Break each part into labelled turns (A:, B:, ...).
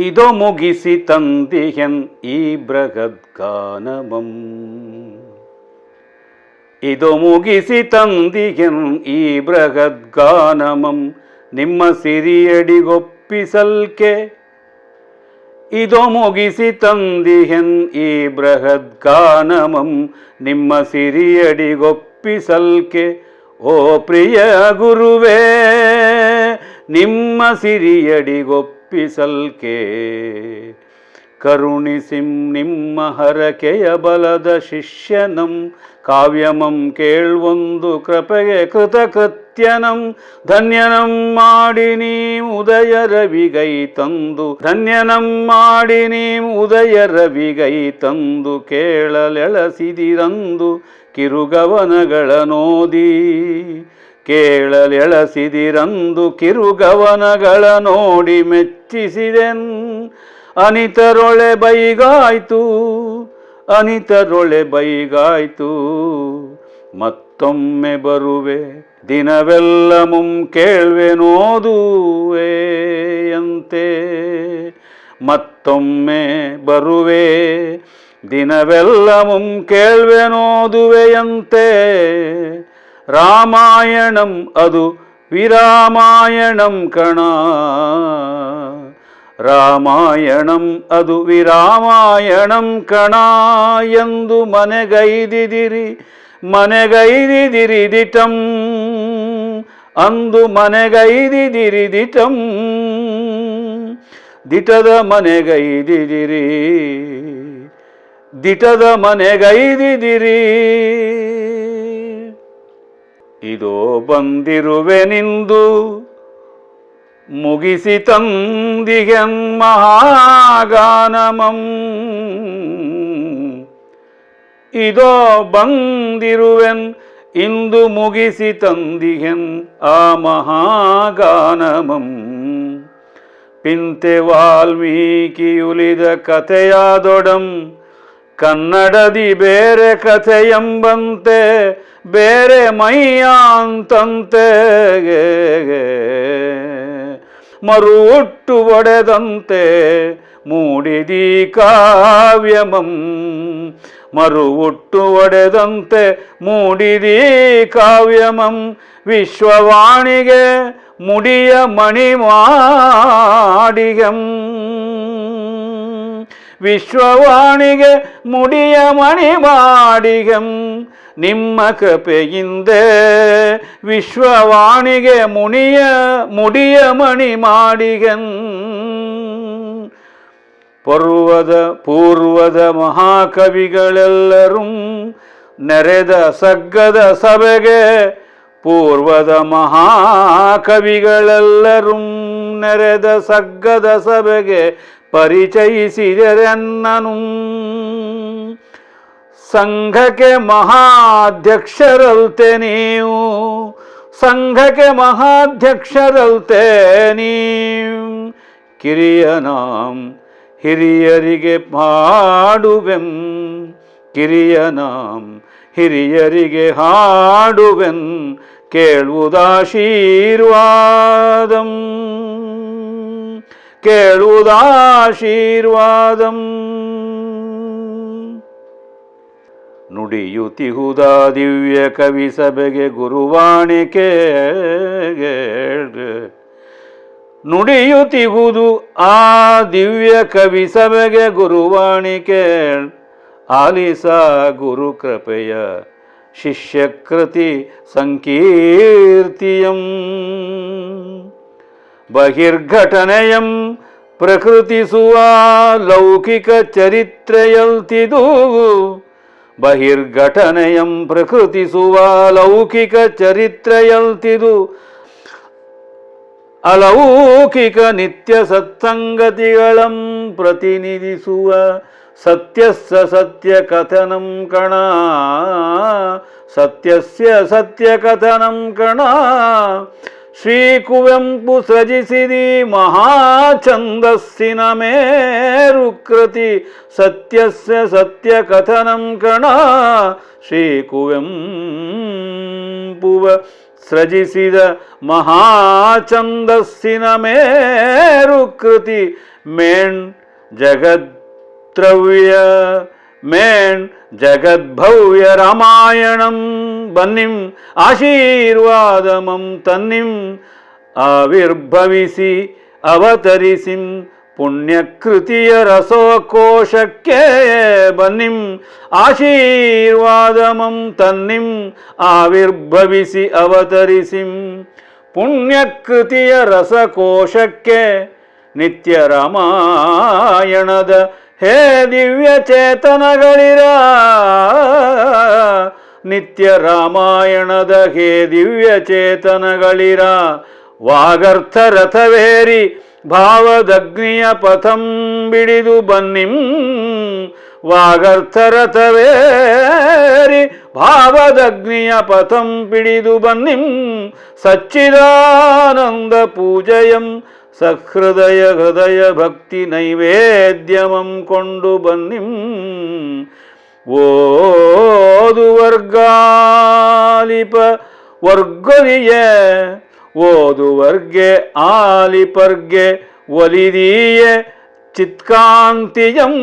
A: ಇದೋ ಮುಗಿಸಿ ತಂದಿಹೆನ್ ಈ ಬೃಹದ್ಗಾನಮಂ ಇದು ಮುಗಿಸಿ ತಂದಿಹೆನ್ ಈ ಬೃಹದ್ಗಾನಮಂ ನಿಮ್ಮ ಸಿರಿಯಡಿಗೊಪ್ಪಿಸಲ್ಕೆ ಇದು ಮುಗಿಸಿ ತಂದಿಹೆನ್ ಈ ಬೃಹದ್ಗಾನಮಂ ನಿಮ್ಮ ಸಿರಿಯಡಿಗೊಪ್ಪಿಸಲ್ಕೆ ಓ ಪ್ರಿಯ ಗುರುವೇ ನಿಮ್ಮ ಸಿರಿಯಡಿಗೊಪ್ಪಿಸಲ್ಕೆ ಕರುಣಿಸಿಂ ನಿಮ್ಮ ಹರಕೆಯ ಬಲದ ಶಿಷ್ಯನಂ. ಕಾವ್ಯಮಂ ಕೇಳ್ವೊಂದು ಕೃಪೆಗೆ ಕೃತಕೃತ್ಯನಂ ಧನ್ಯನಂ ಮಾಡಿ ನೀ ಉದಯ ರವಿಗೈ ತಂದು. ಧನ್ಯನಂ ಮಾಡಿ ನೀ ಉದಯ ರವಿಗೈ ತಂದು. ಕೇಳಲೆಳಸಿದಿರಂದು ಕಿರುಗವನಗಳ ನೋದಿ. ಕೇಳಲೆಳಸಿದಿರಂದು ಕಿರುಗವನಗಳ ನೋಡಿ ಮೆಚ್ಚಿಸಿದೆನ್. ಅನಿತರೊಳೆ ಬೈಗಾಯ್ತು ಅನಿತರೊಳೆ ಬೈಗಾಯ್ತು. ಮತ್ತೊಮ್ಮೆ ಬರುವೆ, ದಿನವೆಲ್ಲ ಮುಂ ಕೇಳ್ವೆನೋದುವೆಯಂತೆ ಮತ್ತೊಮ್ಮೆ ಬರುವೆ, ದಿನವೆಲ್ಲ ಮುಂ ಕೇಳ್ವೆನೋದುವೆಯಂತೆ ರಾಮಾಯಣಂ ಅದು ವಿರಾಮಾಯಣಂ ಕಣ ರಾಮಾಯಣಂ ಅದು ವಿರಾಮಾಯಣಂ ಕಣ ಎಂದು ಮನೆಗೈದಿದಿರಿ ಮನೆಗೈದಿದಿರಿ ದಿಟಂ ಅಂದು ಮನೆಗೈದಿದಿರಿ ದಿಟಂ ದಿಟದ ಮನೆಗೈದಿದಿರಿ ದಿಟದ ಮನೆಗೈದಿದಿರಿ ಇದೋ ಬಂದಿರುವೆನಿಂದು ಮುಗಿಸಿ ತಂದಿಗೆನ್ ಮಹಾಗಾನಮಂ ಇದೋ ಬಂದಿರುವೆನ್ ಇಂದು ಮುಗಿಸಿ ತಂದಿಗೆನ್ ಆ ಮಹಾಗಾನಮಂ ಪಿಂತೆ ವಾಲ್ಮೀಕಿಯುಲಿದ ಕಥೆಯಾದೊಡಂ ಕನ್ನಡದಿ ಬೇರೆ ಕಥೆಯೆಂಬಂತೆ ಬೇರೆ ಮೈಯಾಂತಂತೆ ಮರು ಒಟ್ಟು ಒಡೆದಂತೆ ಮೂಡಿದಿ ಕಾವ್ಯಮಂ. ಮರು ಒಟ್ಟು ಒಡೆದಂತೆ ಮೂಡಿದಿ ಕಾವ್ಯಮಂ. ವಿಶ್ವವಾಣಿಗೆ ಮುಡಿಯ ಮಣಿ ಮಾಡಿಗಂ ವಿಶ್ವವಾಣಿಗೆ ಮುಡಿಯ ಮಣಿ ಮಾಡಿಗಂ ನಿಮ್ಮ ಕಪೆಯಿಂದ ವಿಶ್ವವಾಣಿಗೆ ಮುನಿಯ, ಮುಡಿಯ ಮಣಿ ಮಾಡಿಗನ್. ಪರ್ವದ, ಪೂರ್ವದ ಮಹಾಕವಿಗಳೆಲ್ಲರೂ ನೆರೆದ ಸಗ್ಗದ ಸಭೆಗೆ ಪೂರ್ವದ ಮಹಾಕವಿಗಳೆಲ್ಲರೂ ನೆರೆದ ಸಗ್ಗದ ಸಭೆಗೆ ಪರಿಚಯಿಸಿದರೆನ್ನನು. ಸಂಘಕ್ಕೆ ಮಹಾಧ್ಯಕ್ಷರಲ್ತೆ ನೀವು ಸಂಘಕ್ಕೆ ಮಹಾಧ್ಯಕ್ಷರಲ್ತೆ ನೀವು ಕಿರಿಯನಾಂ ಹಿರಿಯರಿಗೆ ಹಾಡುವೆಂ ಕಿರಿಯನಾಂ ಹಿರಿಯರಿಗೆ ಹಾಡುವೆನ್ ಕೇಳುವುದಾಶೀರ್ವಾದಂ ಕೇಳುವುದಾಶೀರ್ವಾದಂ ನುಡಿಯುತಿಹುದ ದಿವ್ಯ ಕವಿ ಸಭೆಗೆ ಗುರುವಾಣಿಕೆ ನುಡಿಯುತಿಹುದು ಆ ದಿವ್ಯ ಕವಿ ಸಭೆಗೆ ಗುರುವಾಣಿಕೆ ಆಲಿಸ ಗುರು ಕೃಪೆಯ ಶಿಷ್ಯಕೃತಿ ಸಂಕೀರ್ತಿಯಂ. ಬಹಿರ್ಘಟನೆಯಂ ಪ್ರಕೃತಿಸುವ ಲೌಕಿಕ ಚರಿತ್ರೆಯಲ್ತಿದು. ಬಹಿರ್ಘಟನೆಯಂ ಪ್ರಕೃತಿಸುವ ಲೌಕಿಕ ಚರಿತ್ರೆಯಲ್ತಿದು. ಅಲೌಕಿಕ ನಿತ್ಯ ಸತ್ಸಂಗತಿಗಳಂ ಪ್ರತಿನಿಧಿಸುವ ಸತ್ಯಸ್ಸ ಸತ್ಯ ಕಥನಂ ಕಣ. ಸತ್ಯಸ್ಯ ಸತ್ಯ ಕಥನಂ ಕಣ. ಶ್ರೀ ಕುವೆಂಪು ಸೃಜಿಸಿದಿ ಮಹಾಛಂದಸ್ಸಿನ ಮೇರುಕೃತಿ ಸತ್ಯಸ್ಯ ಸತ್ಯ ಕಥನಂ ಕಣ ಶ್ರೀ ಕುವೆಂಪುವ ಸೃಜಿಸಿದ ಮಹಾಛಂದಸ್ಸಿನ ಮೇರುಕೃತಿ ಮೇಣ್ ಜಗದ್ರವ್ಯ ಮೇಣ್ ಜಗದ್ಭವ್ಯ ರಾಮಾಯಣಂ ಬನ್ನಿಂ ಆಶೀರ್ವಾದಮಂ ತನ್ನಿಂ ಆವಿರ್ಭವಿಸಿ ಅವತರಿಸಿಂ ಪುಣ್ಯಕೃತಿಯ ರಸೋಕೋಶಕ್ಕೆ ಬನ್ನಿಂ ಆಶೀರ್ವಾದಮಂ ತನ್ನಿಂ ಆವಿರ್ಭವಿಸಿ ಅವತರಿಸಿಂ ಪುಣ್ಯಕೃತಿಯ ರಸಕೋಶಕ್ಕೆ ನಿತ್ಯ ರಾಮಾಯಣದ ಹೇ ದಿವ್ಯ ಚೇತನಗಳಿರ, ನಿತ್ಯ ರಾಮಾಯಣದ ಹೇ ದಿವ್ಯ ಚೇತನಗಳಿರ. ವಾಗರ್ಥ ರಥವೇರಿ ಭಾವದಗ್ನಿಯ ಪಥಂ ಬಿಡಿದು ಬನ್ನಿಂ. ವಾಗರ್ಥ ರಥವೇರಿ ಭಾವದಗ್ನಿಯ ಪಥಂ ಬಿಡಿದು ಬನ್ನಿಂ. ಸಚ್ಚಿದಾನಂದ ಪೂಜಯಂ ಸಹೃದಯ ಹೃದಯ ಭಕ್ತಿ ನೈವೇದ್ಯಮಂ ಕೊಂಡು ಬನ್ನಿಂ. ಓದು ವರ್ಗಾಲಿಪ ವರ್ಗವಿಯ ಓದು ವರ್ಗೆ ಆಲಿಪರ್ಗೆ ಒಲಿದೀಯ. ಚಿತ್ಕಾಂತಿಯಂ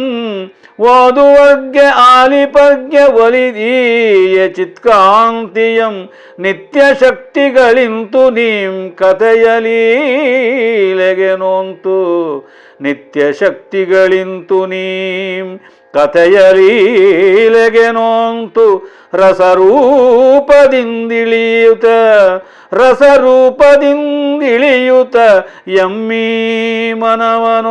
A: ಓದುವಗ್ಗೆ ಆಲಿಪಗ್ಗೆ ಒಲಿದೀಯ ಚಿತ್ಕಾಂತಿಯಂ ನಿತ್ಯ ಶಕ್ತಿಗಳಿಂತು ನೀಂ ಕಥೆಯಲೀಲೆಗೆ ನೋಂತು ನಿತ್ಯ ಶಕ್ತಿಗಳಿಂತು ನೀಂ ಕಥೆಯಲೀಲೆಗೆ ನೋಂತು ರಸರೂಪದಿಂದಿಳಿಯುತ ರಸರೂಪದಿಂದಿಳಿಯುತ ಎಮ್ಮೀ ಮನವನೋಮಯಕೆ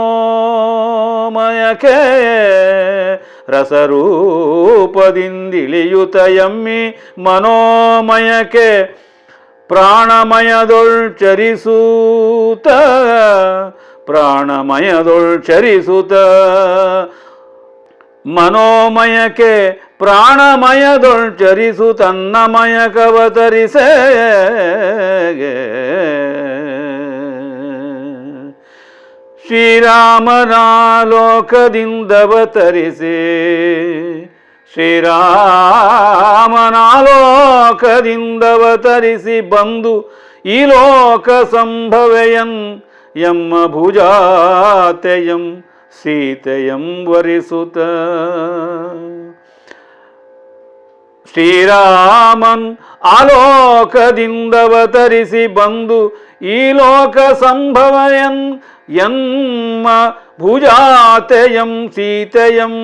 A: ರಸರೂಪದಿಂದಿಳಿಯುತ ಎಮ್ಮಿ ಮನೋಮಯಕೆ ಪ್ರಾಣಮಯದೊಳ್ಚರಿಸೂತ ಪ್ರಾಣಮಯದೊಳ್ಚರಿಸುತ್ತ ಪ್ರಾಣಮಯದೊಳ್ ಚರಿಸುತ್ತ ಮನೋಮಯಕ್ಕೆ ಪ್ರಾಣಮಯದೊಳ್ ಚರಿಸು ತನ್ನಮಯಕವತರಿಸೆ ಶ್ರೀರಾಮನಾಲೋಕದಿಂದವತರಿಸಿ. ಶ್ರೀರಾಮನಾಲೋಕದಿಂದವತರಿಸಿ ಬಂದು ಈ ಲೋಕ ಸಂಭವೆಯಂ ಎಮ್ಮ ಭುಜಾತೆಯಂ ಸೀತೆಯಂ ವರಿಸುತ ಶ್ರೀರಾಮನ್ ಆಲೋಕದಿಂದವತರಿಸಿ ಬಂದು ಈ ಲೋಕ ಸಂಭವಯನ್ ಎಮ್ಮ ಭುಜಾತೆಯಂ ಸೀತೆಯಂ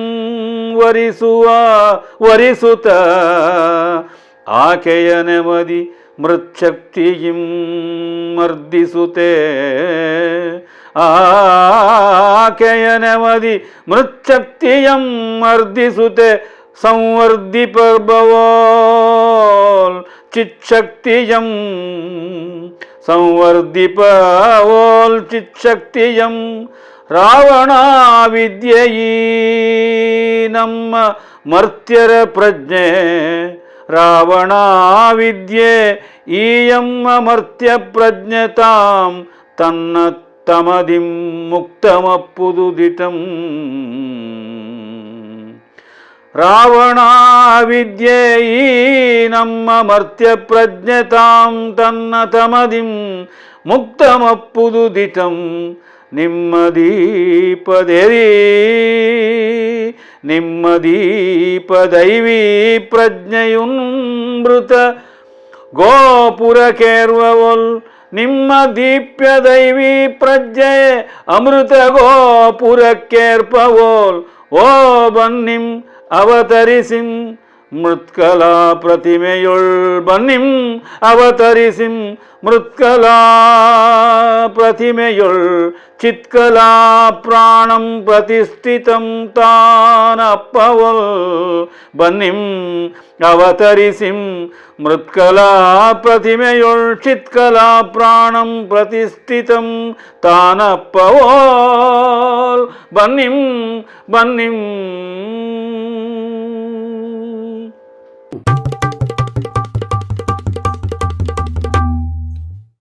A: ವರಿಸುವ ವರಿಸುತ ಆಕೆಯ ನೆಮದಿ ಮೃಚ್ಛಕ್ತಿಯಿಂ ಮರ್ದಿಸುತ್ತೆ. ಆಕೆಯ ನೆಮದಿ ಮೃಚ್ಛಕ್ತಿಯಂ ಮರ್ದಿಸುತ್ತೆ ಸಂವರ್ಧಿಪರ್ಭವೋಲ್ ಚಿಚ್ಛಕ್ತಿಯಂ ಸಂವರ್ಧಿಪವೋಲ್ ಚಿಚ್ಛಕ್ತಿಯಂ ರಾವಣ ವಿದ್ಯೆಯೀ ನಮ್ಮ ಮರ್ತ್ಯರ ಪ್ರಜ್ಞೆ ರಾವಣ ವಿದ್ಯೆ ಈಯಮ್ಮ ಮರ್ತ್ಯ ಪ್ರಜ್ಞೆ ತಾಂ ತನ್ನ తమదిం ముక్తమప్పుదుదితం. రావణా విద్యేయీ నమ్మ మర్త్య ప్రజ్ఞతాం తన్న తమదిం ముక్తమప్పుదుదితం. నిమ్మదీపదెరీ నిమ్మదీపదైవీ ప్రజ్ఞయున్ మృత ದೀಪದೆರಿ ನಿಮ್ಮ ದೀಪ ದೈವೀ ಪ್ರಜ್ಞೆಯುನ್ಮೃತ ಗೋಪುರ ಕೇರ್ವವೊಲ್ ನಿಮ್ಮ ದೀಪ್ಯ ದೈವೀ ಪ್ರಜ್ಞೆ ಅಮೃತ ಗೋಪುರಕ್ಕೇರ್ಪವೋಲ್ ಓ ಬನ್ನಿಂ ಅವತರಿಸಿಂ ಮೃತ್ಕಲಾ ಪ್ರತಿಮೆಯೊಳ್ ಬನ್ನಿಂ ಅವತರಿಸಿಂ ಮೃತ್ಕಲಾ ಪ್ರತಿಮೆಯೊಳ್ ಚಿತ್ಕಲಾ ಪ್ರಾಣಂ ಪ್ರತಿಷ್ಠಿತಂ ತಾನಪ್ಪವಲ್ ಬನ್ನಿಂ ಅವತರಿಸಿಂ ಮೃತ್ಕಲಾ ಪ್ರತಿಮೆಯೊಳ್ ಚಿತ್ಕಲಾ ಪ್ರಾಣಂ ಪ್ರತಿಷ್ಠಿತಂ ತಾನಪ್ಪವೋಲ್ ಬನ್ನಿಂ ಬನ್ನಿಂ